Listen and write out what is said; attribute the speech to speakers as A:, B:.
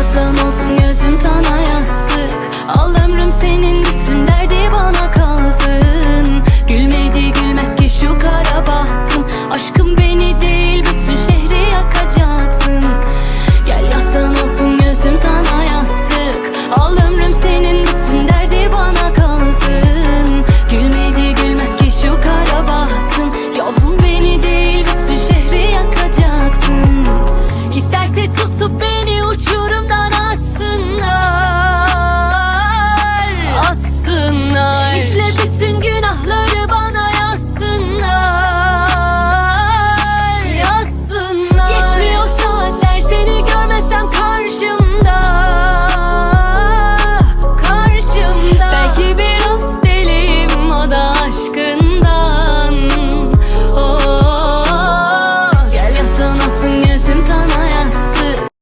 A: Yaslan olsun gözüm sana